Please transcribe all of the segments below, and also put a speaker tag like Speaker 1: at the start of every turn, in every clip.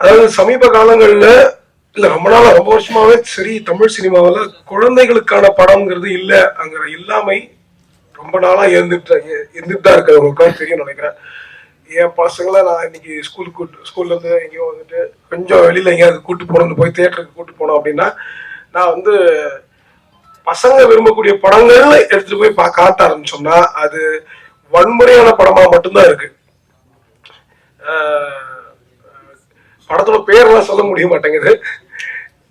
Speaker 1: அதாவது சமீப காலங்களில் இல்லை ரொம்ப நாள் ரொம்ப வருஷமாவே சரி தமிழ் சினிமாவில் குழந்தைகளுக்கான படம்ங்கிறது இல்லை அங்கிற இல்லாமை ரொம்ப நாளாக இருந்துட்டு இருந்துட்டு தான் இருக்கு தெரியும் நினைக்கிறேன். என் பசங்களை நான் இன்னைக்கு ஸ்கூலுக்கு கூட்டு ஸ்கூல்லேருந்து எங்கேயோ வந்துட்டு கொஞ்சம் வெளியில் எங்கேயாவது கூட்டு போகணும் போய் தேட்டருக்கு கூட்டு போனோம் அப்படின்னா நான் வந்து பசங்க விரும்பக்கூடிய படங்கள் எடுத்துட்டு போய் பா காட்ட ஆரம்பிச்சோம்னா அது வன்முறையான படமா மட்டும்தான் இருக்கு. படத்தோட பேரெல்லாம் சொல்ல முடிய மாட்டேங்குது.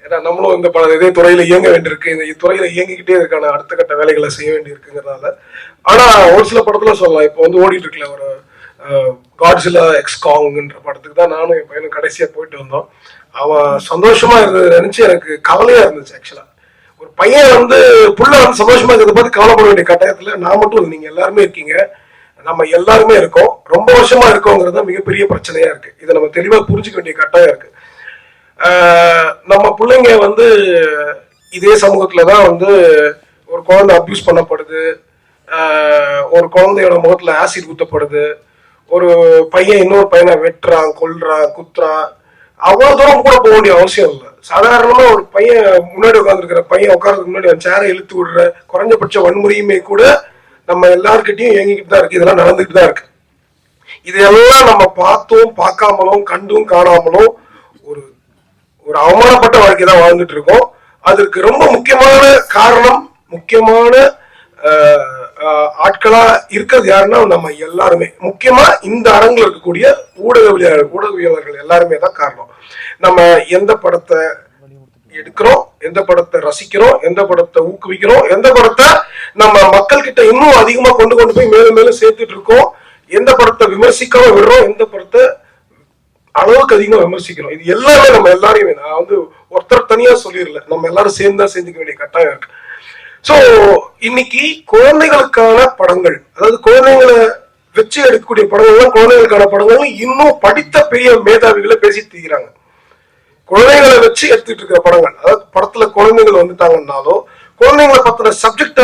Speaker 1: ஏன்னா நம்மளும் இந்த பல இதே துறையில இயங்க வேண்டியிருக்கு. இந்த துறையில இயங்கிக்கிட்டே இருக்கான அடுத்த கட்ட வேலைகளை செய்ய வேண்டியிருக்குங்கிறதால ஆனா ஒரு சில படத்துல சொல்லலாம். இப்போ வந்து ஓடிட்டு இருக்கல ஒரு காட்ஸிலா எக்ஸ்காங்ன்ற படத்துக்கு தான் நானும் என் பையனும் கடைசியா போயிட்டு வந்தோம். அவன் சந்தோஷமா இருந்தது நினைச்சு எனக்கு கவலையா இருந்துச்சு ஆக்சுவலா ஒரு பையன் வந்து புள்ள வந்து சந்தோஷமா இருக்கிறத பார்த்து கவலைப்பட வேண்டிய கட்டாயத்துல நான் மட்டும் நீங்கள் நீங்க எல்லாருமே இருக்கீங்க. நம்ம எல்லாருமே இருக்கோம். ரொம்ப வருஷமா இருக்கோங்கிறது மிகப்பெரிய பிரச்சனையா இருக்கு. இதை நம்ம தெளிவா புரிஞ்சுக்க வேண்டிய கட்டாயம் இருக்கு. நம்ம பிள்ளைங்க வந்து இதே சமூகத்துல தான் வந்து ஒரு குழந்தை அப்யூஸ் பண்ணப்படுது. ஒரு குழந்தையோட முகத்துல ஆசிட் ஊத்தப்படுது. ஒரு பையன் இன்னொரு பையனை வெட்டுறான் கொல்றான் குத்துறான். அவ்வளவு தூரம் கூட போக வேண்டிய அவசியம் இல்லை. சாதாரணமா ஒரு பையன் முன்னாடி உட்காந்துருக்கிற பையன் உட்காரதுக்கு முன்னாடி சேரை இழுத்து விடுற குறைஞ்சபட்ச வன்முறையுமே கூட நம்ம எல்லாருக்கிட்டையும் இயங்கிக்கிட்டு தான் இருக்கு இதெல்லாம் நடந்துகிட்டு தான் இருக்கு. இதையெல்லாம் நம்ம பார்த்தும் பார்க்காமலும் கண்டும் காணாமலும் ஒரு ஒரு அவமானப்பட்ட வாழ்க்கை தான் வாழ்ந்துட்டு இருக்கோம். அதற்கு ரொம்ப முக்கியமான காரணம் முக்கியமான ஆட்களா இருக்கிறது யாருன்னா நம்ம எல்லாருமே. முக்கியமா இந்த அரங்கில் இருக்கக்கூடிய ஊடகவியலாளர் ஊடகவியலாளர்கள் எல்லாருமே தான் காரணம். நம்ம எந்த படத்தை எடுக்கிறோம் எந்த படத்தை ரசிக்கிறோம் எந்த படத்தை ஊக்குவிக்கிறோம் எந்த படத்தை நம்ம மக்கள் கிட்ட இன்னும் அதிகமா கொண்டு கொண்டு போய் மேலும் மேலும் சேர்த்துட்டு இருக்கோம் எந்த படத்தை விமர்சிக்காம விடுறோம் எந்த படத்தை அளவுக்கு அதிகமா விமர்சிக்கிறோம். இது எல்லாமே நம்ம எல்லாரையுமே நான் வந்து ஒருத்தர் தனியா சொல்லிடல நம்ம எல்லாரும் சேர்ந்து தான் செஞ்சுக்க வேண்டிய கட்டாயம் இருக்கு. சோ இன்னைக்கு குழந்தைகளுக்கான படங்கள் அதாவது குழந்தைங்களை வச்சு எடுக்கக்கூடிய படங்கள்லாம் குழந்தைகளுக்கான படங்கள் இன்னும் படித்த பெரிய மேதாவிகளை பேசி தீர்க்கிறாங்க குழந்தைகளை வச்சு எடுத்துட்டு இருக்கிற படங்கள். அதாவது படத்துல குழந்தைகள் வந்துட்டாங்கன்னாலோ குழந்தைங்களை பத்தின சப்ஜெக்ட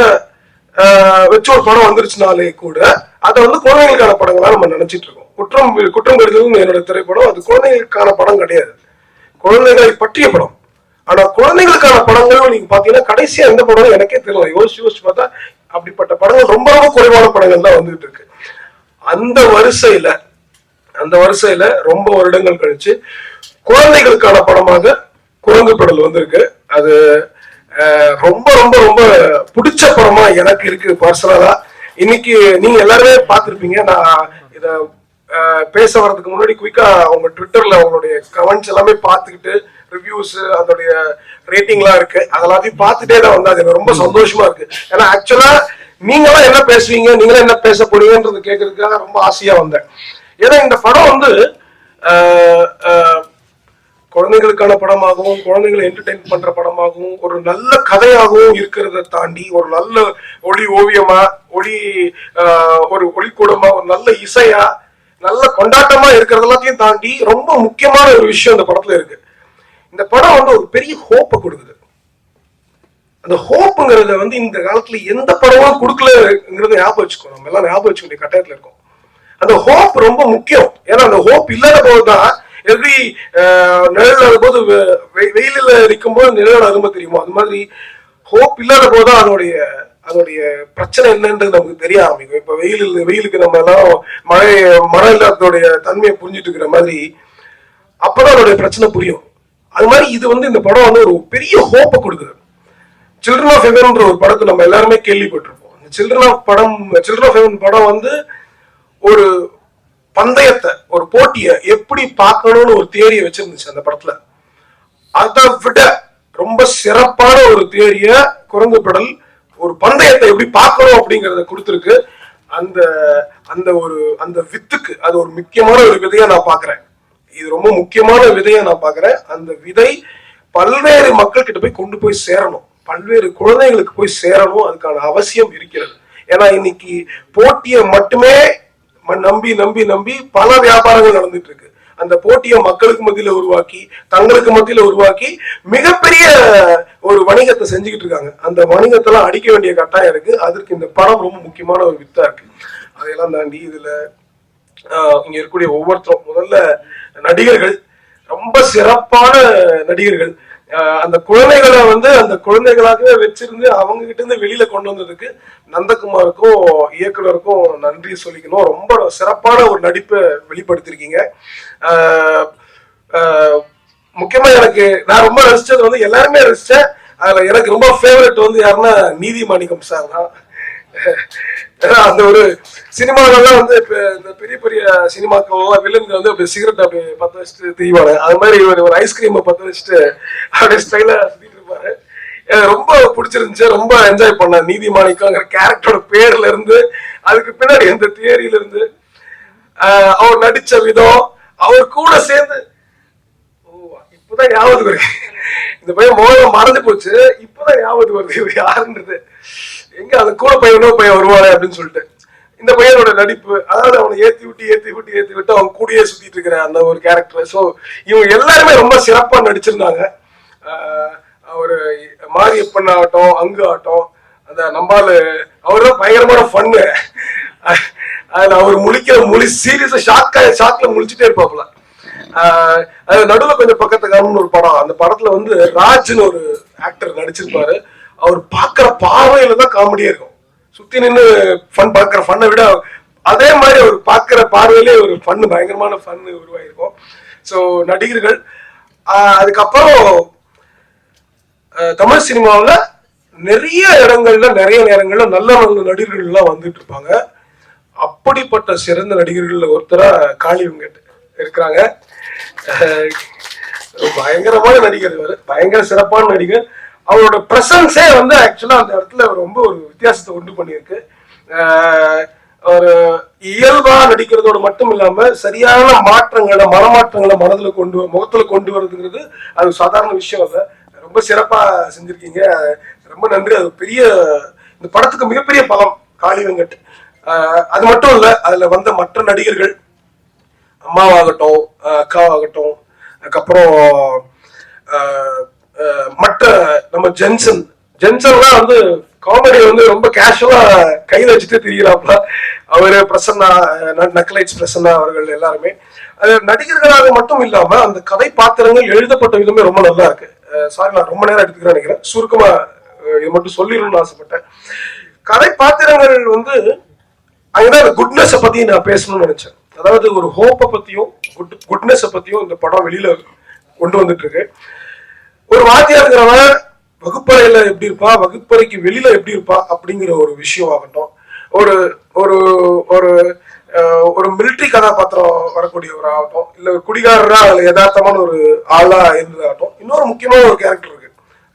Speaker 1: வச்சு ஒரு படம் வந்துருச்சுனாலே கூட அதை வந்து குழந்தைகளுக்கான படங்களா நம்ம நினைச்சிட்டு இருக்கோம். குற்றம் குற்றம் கடிதம் என்னோட திரைப்படம் அது குழந்தைகளுக்கான படம் கிடையாது. குழந்தைகளை பற்றிய படம். ஆனா குழந்தைகளுக்கான படங்கள் நீங்க பாத்தீங்கன்னா கடைசியா எந்த படம் எனக்கே தெரியல. யோசிச்சு யோசிச்சு பார்த்தா அப்படிப்பட்ட படங்கள் ரொம்ப ரொம்ப குறைவான படங்கள் தான் வந்துட்டு இருக்கு. அந்த வரிசையில அந்த வரிசையில ரொம்ப வருடங்கள் கழிச்சு குழந்தைகளுக்கான படமாக குரங்கு படல் வந்திருக்கு. அது ரொம்ப ரொம்ப ரொம்ப பிடிச்ச படமா எனக்கு இருக்கு பர்சனலா இன்னைக்கு நீங்க எல்லாருமே பார்த்துருப்பீங்க. நான் இத பேச வர்றதுக்கு முன்னாடி குயிக்கா அவங்க ட்விட்டர்ல அவங்களுடைய கமெண்ட்ஸ் எல்லாமே பார்த்துக்கிட்டு ரிவ்யூஸ் அதோடைய ரேட்டிங்லாம் இருக்கு. அதெல்லாத்தையும் பார்த்துட்டே தான் வந்து அது எனக்கு ரொம்ப சந்தோஷமா இருக்கு. ஏன்னா ஆக்சுவலா நீங்களாம் என்ன பேசுவீங்க நீங்களாம் என்ன பேச போறீங்கன்றது கேட்கறதுக்காக ரொம்ப ஆசையா வந்தேன். ஏன்னா இந்த படம் வந்து குழந்தைகளுக்கான படமாகவும் குழந்தைகளை என்டர்டைன் பண்ற படமாகவும் ஒரு நல்ல கதையாகவும் இருக்கிறத தாண்டி ஒரு நல்ல ஒளி ஓவியமா ஒளி ஆஹ், ஒரு ஒளிக்கூடமா ஒரு நல்ல இசையா நல்ல கொண்டாட்டமா இருக்கிறது எல்லாத்தையும் தாண்டி ரொம்ப முக்கியமான ஒரு விஷயம் இந்த படத்துல இருக்கு. இந்த படம் வந்து ஒரு பெரிய ஹோப்பை கொடுக்குது. அந்த ஹோப்புங்கிறத வந்து இந்த காலத்துல எந்த படமும் கொடுக்கலங்கிறத ஞாபகம் வச்சுக்கோ நம்ம எல்லாம் ஞாபகம் வச்சுக்க வேண்டிய கட்டாயத்துல இருக்கோம். அந்த ஹோப் ரொம்ப முக்கியம். ஏன்னா அந்த ஹோப் இல்லாத போதுதான் எப்படி uh, நிழல் போது வெயிலில் நிற்கும் போது நிழல் அருமை தெரியுமோ? அது மாதிரி ஹோப் இல்லாத போதுதான் அதனுடைய அதனுடைய பிரச்சனை என்னன்றது நமக்கு தெரிய ஆரம்பிக்கும். இப்ப வெயில் வெயிலுக்கு நம்ம எல்லாம் மழை மழை இல்லாததோடைய தன்மையை புரிஞ்சுட்டு இருக்கிற மாதிரி அப்பதான் அதனுடைய பிரச்சனை புரியும். அது மாதிரி இது வந்து இந்த படம் வந்து ஒரு பெரிய ஹோப்பை கொடுக்குது. சில்ட்ரன் ஆஃப் ஹெவன்ன்ற ஒரு படத்தை நம்ம எல்லாருமே கேள்விப்பட்டிருப்போம். இந்த சில்ட்ரன் ஆஃப் படம் சில்ட்ரன் ஆஃப் ஹெவன் படம் வந்து ஒரு பந்தயத்தை ஒரு போட்டியை எப்படி பார்க்கணும்னு ஒரு தேரியை வச்சிருந்துச்சு அந்த படத்துல. அதை விட ரொம்ப சிறப்பான ஒரு தேரிய குரங்கு படல் ஒரு பந்தயத்தை எப்படி பார்க்கணும் அப்படிங்கறத கொடுத்துருக்கு. அந்த அந்த ஒரு அந்த வித்துக்கு அது ஒரு முக்கியமான ஒரு விதையா நான் பாக்குறேன் இது ரொம்ப முக்கியமான விதையா நான் பாக்குறேன் அந்த விதை பல்வேறு மக்கள் கிட்ட போய் கொண்டு போய் சேரணும். பல்வேறு குழந்தைகளுக்கு போய் சேரணும். அதுக்கான அவசியம் இருக்கிறது. ஏன்னா இன்னைக்கு போட்டியை மட்டுமே நம்பி நம்பி நம்பி பல வியாபாரங்கள் நடந்துட்டு இருக்கு அந்த போட்டியை மக்களுக்கு மத்தியில உருவாக்கி தங்களுக்கு மத்தியில உருவாக்கி மிகப்பெரிய ஒரு வணிகத்தை செஞ்சுக்கிட்டு இருக்காங்க அந்த வணிகத்தெல்லாம் அடிக்க வேண்டிய கட்டாயம் இருக்கு. அதற்கு இந்த படம் ரொம்ப முக்கியமான ஒரு வித்தா இருக்கு. அதையெல்லாம் தாண்டி இதுல ஆஹ் இங்க இருக்கக்கூடிய ஒவ்வொருத்தரும் முதல்ல நடிகர்கள் ரொம்ப சிறப்பான நடிகர்கள் அந்த குழந்தைகளை வந்து அந்த குழந்தைகளாகவே வச்சிருந்து அவங்க கிட்ட இருந்து வெளியில கொண்டு வந்ததுக்கு நந்தகுமாருக்கும் இயக்குனருக்கும் நன்றி சொல்லிக்கணும். ரொம்ப சிறப்பான ஒரு நடிப்பை வெளிப்படுத்திருக்கீங்க. முக்கியமா எனக்கு நான் ரொம்ப ரசிச்சது வந்து எல்லாருமே ரசிச்சேன். அதுல எனக்கு ரொம்ப ஃபேவரட் வந்து யாருன்னா நீதி மாணிக்கம் சார் தான். ஏன்னா அந்த ஒரு சினிமாவெல்லாம் வந்து இப்போ இந்த பெரிய பெரிய சினிமாக்கள்லாம் வில்லன்கள் வந்து அப்படி சிகரெட் அப்படி பத்த வச்சுட்டு தீவாங்க அது மாதிரி இவர் ஒரு ஐஸ்கிரீமை பத்த வச்சுட்டு அப்படியே ஸ்டைலா சுத்திட்டு இருப்பாரு. ரொம்ப பிடிச்சிருந்துச்சு ரொம்ப என்ஜாய் பண்ணேன் நீதி மாணிக்கங்கிற கேரக்டரோட பேர்ல இருந்து அதுக்கு பின்னாடி எந்த தியரியில இருந்து அவர் நடிச்ச விதம் அவர் கூட சேர்ந்து ஓ இப்பதான் ஞாபகம் வருது. இந்த பையன் மோகம் மறந்து போச்சு இப்பதான் ஞாபகம் வருது இவர் யாருன்றது. எங்க அந்த கூட பையனோ பையன் வருவாரு அப்படின்னு சொல்லிட்டு. இந்த பையனோட நடிப்பு அதாவது அவனை ஏத்தி விட்டு ஏத்தி விட்டு ஏத்தி விட்டு அவன் கூடயே சுத்திட்டு இருக்கிற அந்த ஒரு கேரக்டர் ஸோ இவங்க எல்லாருமே ரொம்ப சிறப்பா நடிச்சிருந்தாங்க. ஆஹ் அவரு மாரியப்பன் ஆகட்டும் அங்கு ஆகட்டும் அந்த நம்பாலு அவர் தான் பயங்கரமான ஃபன்னு அதுல அவர் முழிக்கிற முழி சீரியஸா ஷாக்கா ஷாக்ல முழிச்சிட்டே இருப்பாப்புல. ஆஹ் அது நடுவுல கொஞ்சம் பக்கத்து ஒரு படம். அந்த படத்துல வந்து ராஜ்னு ஒரு ஆக்டர் நடிச்சிருப்பாரு. அவர் பார்க்குற பார்வையில தான் காமெடியா இருக்கும். சுத்தி நின்று ஃபன் பார்க்குற ஃபன்னை விட அதே மாதிரி அவர் பார்க்குற பார்வையிலே ஒரு ஃபன் பயங்கரமான ஃபன் உருவாயிருக்கும். ஸோ நடிகர்கள் அதுக்கப்புறம் தமிழ் சினிமாவில் நிறைய இடங்கள்ல நிறைய நேரங்கள்ல நல்ல நல்ல நடிகர்கள்லாம் வந்துட்டு இருப்பாங்க. அப்படிப்பட்ட சிறந்த நடிகர்கள்ல ஒருத்தரா காளி வெங்கட் இருக்கிறாங்க. பயங்கரமான நடிகர் இவர். பயங்கர சிறப்பான நடிகர். அவரோட பிரசன்ஸே வந்து ஆக்சுவலா அந்த இடத்துல ரொம்ப ஒரு வித்தியாசத்தை உண்டு பண்ணியிருக்கு. ஒரு இயல்பா நடிக்கிறதோடு மட்டும் இல்லாம சரியான மாற்றங்களை மனமாற்றங்களை மனதில் கொண்டு முகத்தில் முகத்துல கொண்டு வரதுங்கிறது அது சாதாரண விஷயம் இல்லை. ரொம்ப சிறப்பா செஞ்சிருக்கீங்க. ரொம்ப நன்றி. அது பெரிய இந்த படத்துக்கு மிகப்பெரிய பலம் காளி வெங்கட். அது மட்டும் இல்லை அதுல வந்த மற்ற நடிகர்கள் அம்மாவாகட்டும் அக்காவாகட்டும் அதுக்கப்புறம் மற்ற நம்ம ஜென்சன். ஜென்சன்லாம் வந்து காமெடி வந்து ரொம்ப கேஷுவலா கையில வச்சுட்டு திரிகிறாப்ல அவரு பிரசன்னா நக்கலைட்ஸ் பிரசன்னா அவர்கள் எல்லாருமே. அது நடிகர்களாக மட்டும் இல்லாம அந்த கதை பாத்திரங்கள் எழுதப்பட்ட விதமே ரொம்ப நல்லா இருக்கு. சாரி நான் ரொம்ப நேரம் எடுத்துக்கிறேன் நினைக்கிறேன். சுருக்கமா இது மட்டும் சொல்லிடணும்னு ஆசைப்பட்டேன். கதை பாத்திரங்கள் வந்து அங்கதான் அந்த குட்னஸை பத்தி நான் பேசணும்னு நினைச்சேன். அதாவது ஒரு ஹோப்பை பத்தியும் குட் குட்னஸை பத்தியும் இந்த படம் வெளியில கொண்டு வந்துட்டு இருக்கு. ஒரு வாத்தியாருங்கிறவன் வகுப்பறையில எப்படி இருப்பா வகுப்பறைக்கு வெளியில எப்படி இருப்பா அப்படிங்கிற ஒரு விஷயம் ஆகட்டும் ஒரு ஒரு ஒரு ஒரு மிலிட்ரி கதாபாத்திரம் வரக்கூடியவராகட்டும் இல்ல குடிகாரரா அதுல யதார்த்தமான ஒரு ஆளா இருந்ததாகட்டும் இன்னொரு முக்கியமான ஒரு கேரக்டர் இருக்கு.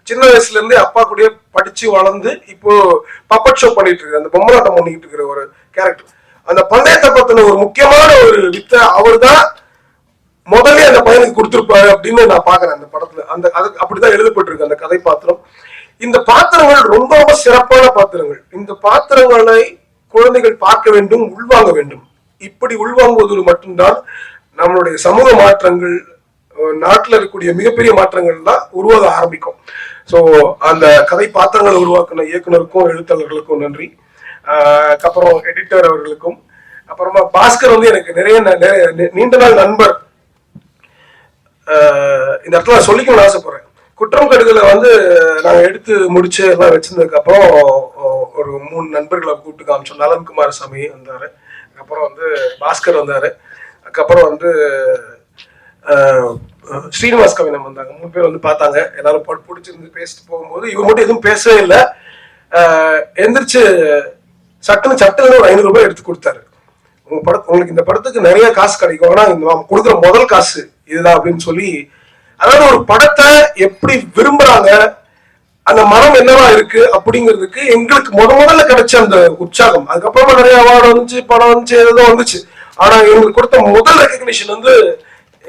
Speaker 1: சின்ன வயசுல இருந்தே அப்பா கூடயே படிச்சு வளர்ந்து இப்போ பப்பட் ஷோ பண்ணிட்டு இருக்கு அந்த பொம்மலாட்டம் பண்ணிட்டு இருக்கிற ஒரு கேரக்டர் அந்த பந்தயத்தை பத்தின ஒரு முக்கியமான ஒரு வித்த அவர் தான் முதல்ல அந்த பையனுக்கு கொடுத்துருப்பாரு அப்படின்னு நான் பாக்குறேன் அந்த படத்துல. அந்த அது அப்படிதான் எழுதப்பட்டிருக்கு அந்த கதை பாத்திரம் இந்த பாத்திரங்கள் ரொம்ப ரொம்ப சிறப்பான பாத்திரங்கள். இந்த பாத்திரங்களை குழந்தைகள் பார்க்க வேண்டும் உள்வாங்க வேண்டும். இப்படி உள்வாங்குவதில் மட்டும்தான் நம்மளுடைய சமூக மாற்றங்கள் நாட்டில் இருக்கக்கூடிய மிகப்பெரிய மாற்றங்கள் தான் உருவாக ஆரம்பிக்கும். ஸோ அந்த கதை பாத்திரங்களை உருவாக்குன இயக்குனருக்கும் எழுத்தாளர்களுக்கும் நன்றி. அப்புறம் அதுக்கப்புறம் எடிட்டர் அவர்களுக்கும். அப்புறமா பாஸ்கர் வந்து எனக்கு நிறைய நிறைய நீண்ட நாள் நண்பர். இந்த இடத்துல நான் சொல்லிக்கணும்னு ஆசைப்படுறேன். குற்றம் கடுதலை வந்து நாங்கள் எடுத்து முடிச்சு எல்லாம் வச்சிருந்ததுக்கப்புறம் ஒரு மூணு நண்பர்களை கூப்பிட்டு காமிச்சோம். நலன் குமாரசாமி வந்தார். அதுக்கப்புறம் வந்து பாஸ்கர் வந்தார். அதுக்கப்புறம் வந்து ஸ்ரீனிவாஸ் கவினம் வந்தாங்க. மூணு பேர் வந்து பார்த்தாங்க. எல்லாரும் பட் பிடிச்சிருந்து பேசிட்டு போகும்போது இவங்க மட்டும் எதுவும் பேசவே இல்லை. எந்திரிச்சு சட்டுன்னு சட்டுன்னு ஒரு ஐநூறுரூபா எடுத்து கொடுத்தாரு. உங்க பட உங்களுக்கு இந்த படத்துக்கு நிறைய காசு கிடைக்கும். ஆனா இந்த கொடுக்குற முதல் காசு இதுதான் அப்படின்னு சொல்லி அதாவது ஒரு படத்தை எப்படி விரும்புறாங்க அந்த மரம் என்னவா இருக்கு அப்படிங்கிறதுக்கு எங்களுக்கு முத முதல்ல கிடைச்ச அந்த உற்சாகம். அதுக்கப்புறமா நிறைய அவார்டு வந்துச்சு படம் வந்துச்சு ஏதோ வந்துச்சு. ஆனா எங்களுக்கு கொடுத்த முதல் ரெக்கக்னிஷன் வந்து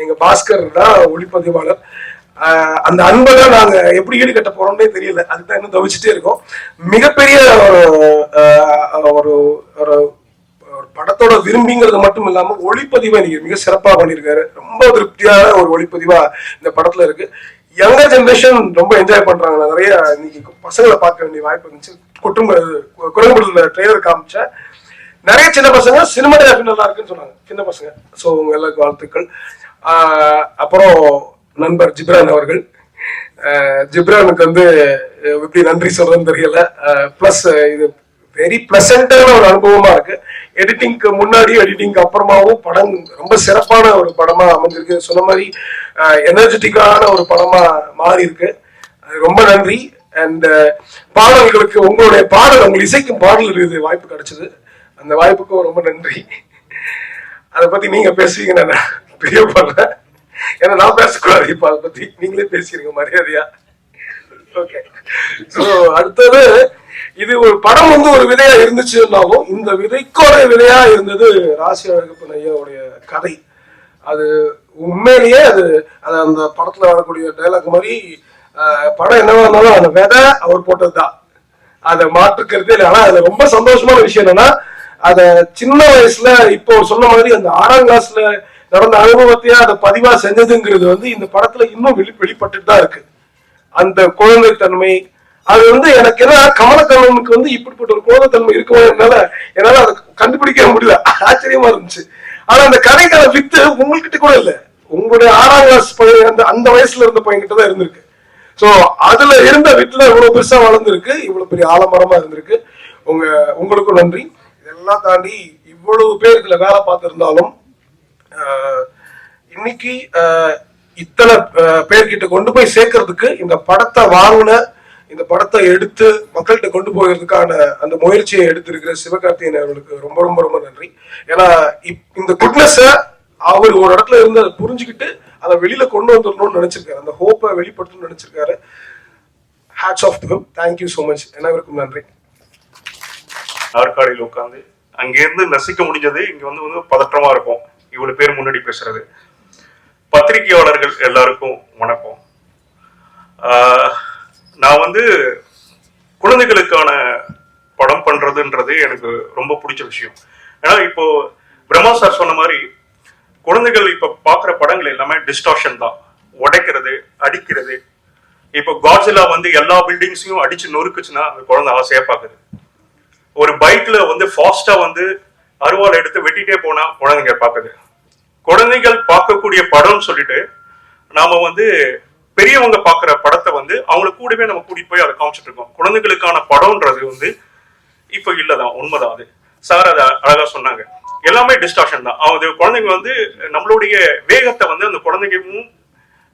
Speaker 1: எங்க பாஸ்கர் தான் ஒளிப்பதிவாளர். அந்த அன்பை தான் நாங்க எப்படி ஈடுகட்ட போறோம்னே தெரியல. அதுதான் இன்னும் தவிச்சுட்டே இருக்கோம். மிகப்பெரிய ஒரு மக்களோட விரும்பிங்கிறது மட்டும் இல்லாம ஒளிப்பதிவை நீங்க மிக சிறப்பா பண்ணியிருக்காரு. ரொம்ப திருப்தியான ஒரு ஒளிப்பதிவா இந்த படத்துல இருக்கு. யங்கர் ஜென்ரேஷன் ரொம்ப என்ஜாய் பண்றாங்க. நான் நிறைய இன்னைக்கு பசங்களை பார்க்க வேண்டிய வாய்ப்பு இருந்துச்சு. குற்றம் குரங்குடல ட்ரெய்லர் காமிச்சேன் நிறைய சின்ன பசங்க சினிமாட்டோகிராஃபி நல்லா இருக்குன்னு சொன்னாங்க. சின்ன பசங்க. ஸோ உங்க எல்லாருக்கும் வாழ்த்துக்கள். ஆஹ் அப்புறம் நண்பர் ஜிப்ரான் அவர்கள். ஜிப்ரானுக்கு வந்து எப்படி நன்றி சொல்றதுன்னு தெரியல. ப்ளஸ் இது வெரி பிளசண்டான ஒரு அனுபவமா இருக்கு. எடிட்டிங்க்கு முன்னாடி எடிட்டிங்க்கு அப்புறமாவும் படம் ரொம்ப சிறப்பான ஒரு படமா அமைஞ்சிருக்கு. சொன்ன மாதிரி எனர்ஜெட்டிக்கான ஒரு படமா மாறி இருக்கு அது ரொம்ப நன்றி. அண்ட் பாடல்களுக்கு உங்களுடைய பாடல் உங்கள் இசைக்கும் பாடல் இருக்குது வாய்ப்பு கிடைச்சது. அந்த வாய்ப்புக்கும் ரொம்ப நன்றி. அதை பத்தி நீங்க பேசுவீங்க நான் பெரிய பாடல ஏன்னா நான் பேசக்கூடாது இப்போ அதை பத்தி. நீங்களே பேசிடுங்க மரியாதையா. ஓகே ஸோ அடுத்தது இது ஒரு படம் வந்து ஒரு விதையா இருந்துச்சுன்னாலும் இந்த விதைக்கோட விதையா இருந்தது ராசி அழகப்பன் ஐயாவுடைய கதை. அது உண்மையிலேயே அது அது அந்த படத்துல வரக்கூடிய டைலாக் மாதிரி படம் என்னவா இருந்தாலும் அந்த விதை அவர் போட்டதுதான். அதை மாற்றுக்கிறது இல்லை. ஆனா அதுல ரொம்ப சந்தோஷமான விஷயம் என்னன்னா அத சின்ன வயசுல இப்போ சொன்ன மாதிரி அந்த ஆறாம் கிளாஸ்ல நடந்த அனுபவத்தையே அதை பதிவா செஞ்சதுங்கிறது வந்து இந்த படத்துல இன்னும் வெளி வெளிப்பட்டு தான் இருக்கு. அந்த குழந்தைத்தன்மை அது வந்து எனக்கு என்ன கமலக்கண்ணனுக்கு வந்து இப்படிப்பட்ட ஒரு கோதத்தன்மை இருக்குமோ என்னால என்னால அதை கண்டுபிடிக்க முடியல. ஆச்சரியமா இருந்துச்சு. ஆனா அந்த கதைக்கான வித்து உங்ககிட்ட கூட இல்ல. உங்களுடைய ஆறாம் கிளாஸ் பையன் அந்த அந்த வயசுல இருந்த பையன்கிட்ட தான் இருந்திருக்கு. ஸோ அதுல இருந்த வீட்டுல இவ்வளவு பெருசா வளர்ந்துருக்கு இவ்வளவு பெரிய ஆலமரமா இருந்திருக்கு. உங்க உங்களுக்கும் நன்றி. இதெல்லாம் தாண்டி இவ்வளவு பேர் இதுல வேலை பார்த்திருந்தாலும் இன்னைக்கு இத்தனை பேர்கிட்ட கொண்டு போய் சேர்க்கறதுக்கு இந்த படத்தை வாங்கின இந்த படத்தை எடுத்து மக்கள்கிட்ட கொண்டு போகிறதுக்கான அந்த முயற்சியை எடுத்திருக்கிற சிவகார்த்தியன் அவர்களுக்கு ரொம்ப ரொம்ப ரொம்ப நன்றி. ஏன்னா இப்- இந்த குட்னஸ அவர் ஒரு இடத்துல இருந்து அதை புரிஞ்சுக்கிட்டு அதை வெளியில கொண்டு வந்துடணும்னு நினைச்சிருக்காரு. அந்த ஹோப்பை வெளிப்படுத்தணும்னு நினைச்சிருக்காரு. Hats off to thank you so much அனைவருக்கும் நன்றி.
Speaker 2: நாற்காலியில் உட்காந்து அங்கேருந்து ரசிக்க முடிஞ்சது இங்க வந்து வந்து பதற்றமா இருக்கும் இவ்வளவு பேர் முன்னாடி பேசுறது. பத்திரிகையாளர்கள் எல்லாருக்கும் வணக்கம். ஆஹ், நான் வந்து குழந்தைகளுக்கான படம் பண்றதுன்றது எனக்கு ரொம்ப பிடிச்ச விஷயம். ஏன்னா இப்போ பிரம்மா சார் சொன்ன மாதிரி குழந்தைகள் இப்ப பாக்குற படங்கள் எல்லாமே டிஸ்டார்ஷன் தான். உடைக்கிறது அடிக்கிறது. இப்போ காட்ஸிலா வந்து எல்லா பில்டிங்ஸையும் அடிச்சு நொறுக்குச்சுன்னா அந்த குழந்தை ஆசையா பாக்குது. ஒரு பைக்ல வந்து ஃபாஸ்டா வந்து அருவாள் எடுத்து வெட்டிட்டே போனா குழந்தைங்க பாக்குது. குழந்தைகள் பார்க்கக்கூடிய படம்னு சொல்லிட்டு நாம வந்து பெரியவங்க பாக்குற படத்தை வந்து அவங்கள கூடவே நம்ம கூட்டிட்டு போய் அதை காமிச்சிட்டு இருக்கோம். குழந்தைகளுக்கான படம்ன்றது வந்து இப்போ இல்லதான் உண்மைதான் அது. சார் அதை அழகா சொன்னாங்க. எல்லாமே டிஸ்டார்ஷன் தான். அது குழந்தைங்க வந்து நம்மளுடைய வேகத்தை வந்து அந்த குழந்தைங்களும்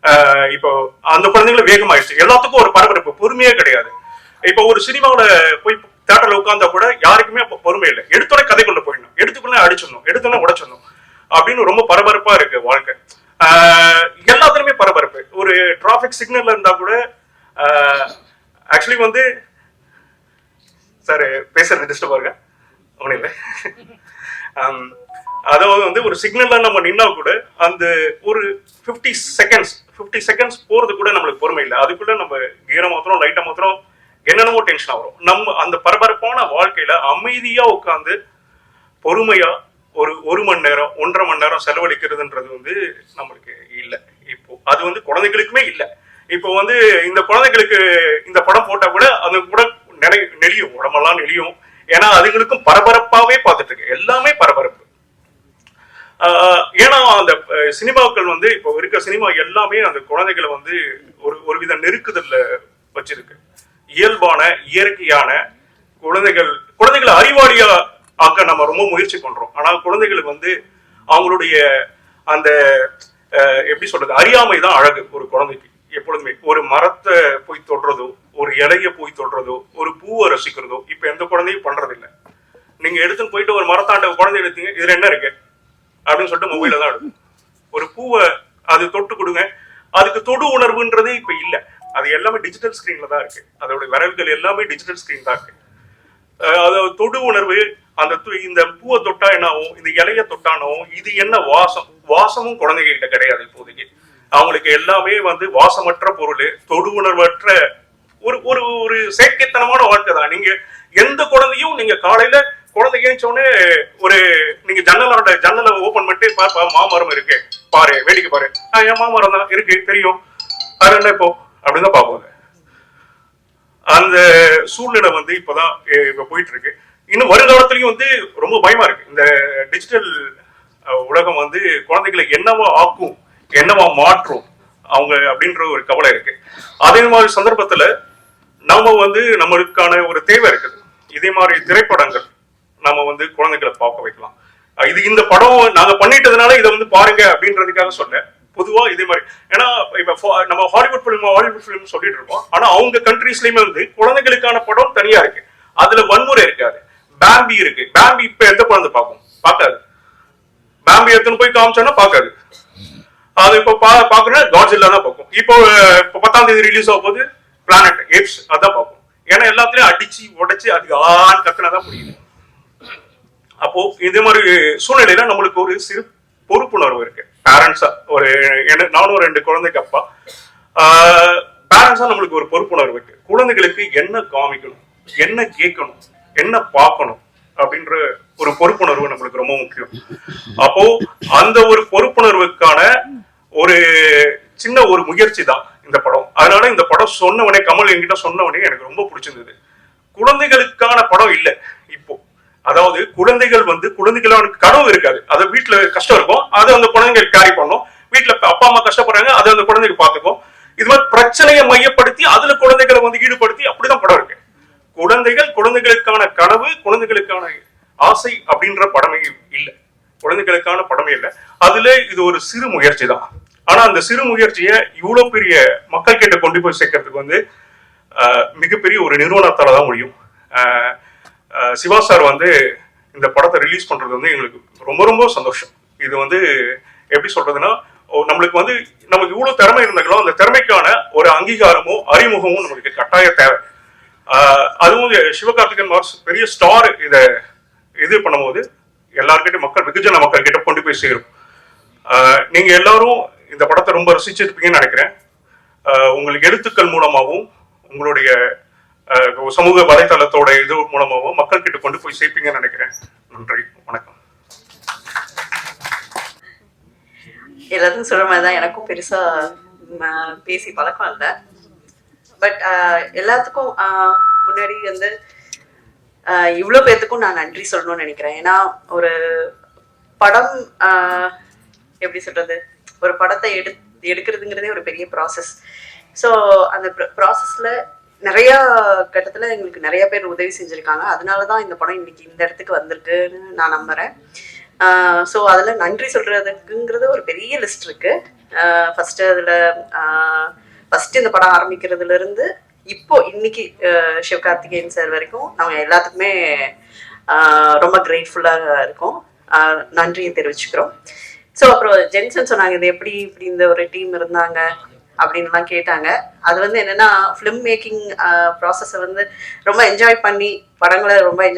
Speaker 2: ஆஹ் இப்போ அந்த குழந்தைங்களும் வேகமாயிடுச்சு. எல்லாத்துக்கும் ஒரு பரபரப்பு பொறுமையே கிடையாது. இப்போ ஒரு சினிமாவுல போய் தேட்டர்ல உட்கார்ந்தா கூட யாருக்குமே அப்ப பொறுமை இல்லை. எடுத்தோட கதைக்குள்ள போயிடணும். எடுத்துக்குள்ள அடிச்சிடணும். எடுத்தோட உடைச்சிடணும். அப்படின்னு ரொம்ப பரபரப்பா இருக்கு வாழ்க்கை. எல்லாத்துலயுமே பரபரப்பு. ஒரு டிராபிக் சிக்னல்ல இருந்தா கூட ஆக்சுவலி வந்து சார் பேசுறது டிஸ்டர்ப் இருக்க ஒன்றும் இல்லை. அதாவது வந்து ஒரு சிக்னல்ல நம்ம நின்னா கூட அந்த ஒரு ஃபிஃப்டி செகண்ட்ஸ் ஃபிஃப்டி செகண்ட்ஸ் போறது கூட நம்மளுக்கு பொறுமை இல்லை. அதுக்குள்ள நம்ம கீரை மாத்திரம் லைட்டை மாத்திரம் என்னென்னமோ டென்ஷன் வரும். நம்ம அந்த பரபரப்பான வாழ்க்கையில அமைதியா உட்காந்து பொறுமையா ஒரு ஒரு மணி நேரம் ஒன்றரை மணி நேரம் செலவழிக்கிறதுன்றது வந்து நம்மளுக்கு இல்லை. இப்போ அது வந்து குழந்தைகளுக்குமே இல்லை. இப்போ வந்து இந்த குழந்தைகளுக்கு இந்த படம் போட்டா கூட அது கூட நினை நெளியும் உடம்பெல்லாம் நெளியும். ஏன்னா அதுங்களுக்கும் பரபரப்பாவே பார்த்துட்டு இருக்கு எல்லாமே பரபரப்பு. ஆஹ் ஏன்னா அந்த சினிமாக்கள் வந்து இப்போ இருக்க சினிமா எல்லாமே அந்த குழந்தைகளை வந்து ஒரு ஒரு வித நெருக்குதல்ல வச்சிருக்கு. இயல்பான இயற்கையான குழந்தைகள் குழந்தைகளை அறிவாளியா பார்க்க நம்ம ரொம்ப முயற்சி பண்றோம். ஆனால் குழந்தைகளுக்கு வந்து அவங்களுடைய அந்த எப்படி சொல்றது அறியாமை தான் அழகு ஒரு குழந்தைக்கு எப்பொழுதுமே. ஒரு மரத்தை போய் தொடுறதோ ஒரு இலைய போய் தொடுறதோ ஒரு பூவை ரசிக்கிறதோ இப்ப எந்த குழந்தையும் பண்றதில்லை. நீங்க எடுத்துன்னு போயிட்டு ஒரு மரத்தாண்ட குழந்தை எடுத்தீங்க இதுல என்ன இருக்கு? அப்படின்னு சொல்லிட்டு மொபைல தான் எடுக்கும். ஒரு பூவை அது தொட்டு கொடுங்க. அதுக்கு தொடு உணர்வுன்றதே இப்ப இல்ல. அது எல்லாமே டிஜிட்டல் ஸ்கிரீன்ல தான் இருக்கு. அதோட வரவுகள் எல்லாமே டிஜிட்டல் ஸ்கிரீன் தான் இருக்கு. அதாவது தொடு உணர்வு. அந்த இந்த பூவை தொட்டா என்ன ஆகும் இந்த இலைய தொட்டானோ இது என்ன வாசம்? வாசமும் குழந்தைங்க கிட்ட கிடையாது இப்போதைக்கு. அவங்களுக்கு எல்லாமே வந்து வாசமற்ற பொருள் தொடு உணர்வற்ற ஒரு ஒரு ஒரு செயற்கைத்தனமான வாழ்க்கை தான். நீங்க எந்த குழந்தையும் நீங்க காலையில குழந்தை ஏஞ்சோடனே ஒரு நீங்க ஜன்னலோட ஜன்னலை ஓபன் பண்ணிட்டு பாப்பா மாமரம் இருக்கு. பாரு வேடிக்கை பாரு. என் மாமரம் தான் இருக்கு தெரியும். அது என்ன இப்போ அப்படின்னு தான் பார்ப்போங்க. அந்த சூழ்நிலை வந்து இப்பதான் அஹ், இப்ப போயிட்டு இருக்கு இன்னும் வருங்காலத்திலயும் வந்து ரொம்ப பயமா இருக்கு. இந்த டிஜிட்டல் உலகம் வந்து குழந்தைகளை என்னவா ஆக்கும் என்னவா மாற்றும் அவங்க அப்படின்ற ஒரு கவலை இருக்கு. அதே மாதிரி சந்தர்ப்பத்துல நம்ம வந்து நம்மளுக்கான ஒரு தேவை இருக்குது. இதே மாதிரி திரைப்படங்கள் நம்ம வந்து குழந்தைகளை பார்க்க வைக்கலாம். இது இந்த படம் நாங்க பண்ணிட்டதுனால இதை வந்து பாருங்க அப்படின்றதுக்காக சொல்ல பொதுவா இதே மாதிரி. ஏன்னா இப்போ நம்ம ஹாலிவுட் ஃபிலிம் ஹாலிவுட் ஃபிலிம் சொல்லிட்டு இருக்கோம். ஆனா அவங்க கண்ட்ரீஸ்லயுமே வந்து குழந்தைகளுக்கான படம் தனியா இருக்கு. அதுல வன்முறை இருக்காது. பேம்பி இருக்கு. பேம்பி இப்போ எந்த குழந்தை பார்க்கும் பார்க்காது. பேம்பி எடுத்துன்னு போய் காமிச்சோன்னா பார்க்காது. அது இப்போ பா பார்க்கணும் காட்ஸில்லா தான் பார்க்கும் இப்போ இப்போ பத்தாம் தேதி ரிலீஸ் ஆகும் போது பிளானட் ஏப்ஸ் அதான் பார்க்கும் ஏன்னா எல்லாத்துலயும் அடிச்சு உடைச்சு அதுக்கு ஆண் கத்துனா தான் புரியுது. அப்போ இதே மாதிரி சூழ்நிலையில நம்மளுக்கு ஒரு சிறு பொறுப்புணர்வு இருக்கு. பேரண்ட்ஸா ஒரு நானும் ரெண்டு குழந்தைக்கு அப்பா. பேரண்ட்ஸா நம்மளுக்கு ஒரு பொறுப்புணர்வு இருக்கு. குழந்தைகளுக்கு என்ன காமிக்கணும்? என்ன கேட்கணும்? என்ன பார்க்கணும்? அப்படின்ற ஒரு பொறுப்புணர்வு நம்மளுக்கு ரொம்ப முக்கியம். அப்போ அந்த ஒரு பொறுப்புணர்வுக்கான ஒரு சின்ன ஒரு முயற்சி தான் இந்த படம். அதனால இந்த படம் சொன்னவனே கமல் என்கிட்ட சொன்னவனே எனக்கு ரொம்ப பிடிச்சிருந்தது. குழந்தைகளுக்கான படம் இல்லை இப்போ. அதாவது குழந்தைகள் வந்து குழந்தைகளான கனவு இருக்காது. அது வீட்டுல கஷ்டம் இருக்கும். அதை அந்த குழந்தைங்க கேரி பண்ணும். வீட்டுல அப்பா அம்மா கஷ்டப்படுறாங்க அதை அந்த குழந்தைங்க பாத்துக்கும் இது மாதிரி பிரச்சனையை மையப்படுத்தி அதுல குழந்தைகளை வந்து ஈடுபடுத்தி அப்படிதான் படம் இருக்கு. குழந்தைகள் குழந்தைகளுக்கான கனவு குழந்தைகளுக்கான ஆசை அப்படின்ற படமே இல்லை. குழந்தைகளுக்கான படமே இல்லை. அதுல இது ஒரு சிறு முயற்சி தான். ஆனா அந்த சிறு முயற்சியை இவ்வளவு பெரிய மக்கள் கிட்ட கொண்டு போய் சேர்க்கறதுக்கு வந்து ஆஹ், மிகப்பெரிய ஒரு நிறுவனத்தால தான் முடியும். ஆஹ், சிவா சார் வந்து இந்த படத்தை ரிலீஸ் பண்ணுறது வந்து எங்களுக்கு ரொம்ப ரொம்ப சந்தோஷம். இது வந்து எப்படி சொல்றதுன்னா நம்மளுக்கு வந்து நமக்கு இவ்வளோ திறமை இருந்தாங்களோ அந்த திறமைக்கான ஒரு அங்கீகாரமும் அறிமுகமும் நம்மளுக்கு கட்டாய தேவை. அதுவும் சிவகார்த்திகன் சிவகார்த்திகேயன் பெரிய ஸ்டார் இதை இது பண்ணும்போது எல்லார்கிட்டயும் மக்கள் வெகுஜன மக்கள் கிட்ட கொண்டு போய் சேரும். நீங்கள் நீங்க எல்லாரும் இந்த படத்தை ரொம்ப ரசிச்சிருப்பீங்கன்னு நினைக்கிறேன். உங்களுக்கு எழுத்துக்கள் மூலமாகவும் உங்களுடைய சமூக வலைத்தளத்தோட இது மூலமாகவும் மக்கள் கிட்ட கொண்டு போய் சேர்ப்பீங்கன்னு நினைக்கிறேன். நன்றி. வணக்கம்.
Speaker 3: எல்லாத்துக்கும் சொல்ற மாதிரி தான் எனக்கும் பெருசா பேசி பழக்கம் இல்லை. பட் எல்லாத்துக்கும் முன்னாடி வந்து இவ்வளோ பேர்த்துக்கும் நான் நன்றி சொல்லணும்னு நினைக்கிறேன். ஏன்னா ஒரு படம் எப்படி சொல்றது? ஒரு படத்தை எடு எடுக்கிறதுங்கிறதே ஒரு பெரிய ப்ராசஸ் ஸோ அந்த ப்ராசஸ்ல நிறைய கட்டத்துல எங்களுக்கு நிறைய பேர் உதவி செஞ்சிருக்காங்க. அதனால தான் இந்த படம் இன்னைக்கு இந்த இடத்துக்கு வந்திருக்குன்னு நான் நம்புறேன். ஸோ அதில் நன்றி சொல்றதுக்குங்கிறது ஒரு பெரிய லிஸ்ட் இருக்கு. ஃபர்ஸ்ட் அதில் ஃபர்ஸ்ட் இந்த படம் ஆரம்பிக்கிறதுல இருந்து இப்போ இன்னைக்கு சிவகார்த்திகேயன் சார் வரைக்கும் நாங்கள் எல்லாத்துக்குமே ரொம்ப கிரேட்ஃபுல்லாக இருக்கோம். நன்றியை தெரிவிச்சுக்கிறோம். ஸோ அப்புறம் ஜென்சன் சொன்னாங்க இது எப்படி இப்படி இந்த ஒரு டீம் இருந்தாங்க? அப்படின்லாம் கேட்டாங்க. அது வந்து என்னன்னா ஃபிலிம் மேக்கிங் ப்ராசஸை வந்து ரொம்ப என்ஜாய் பண்ணி படங்களை ரொம்ப என்ஜாய்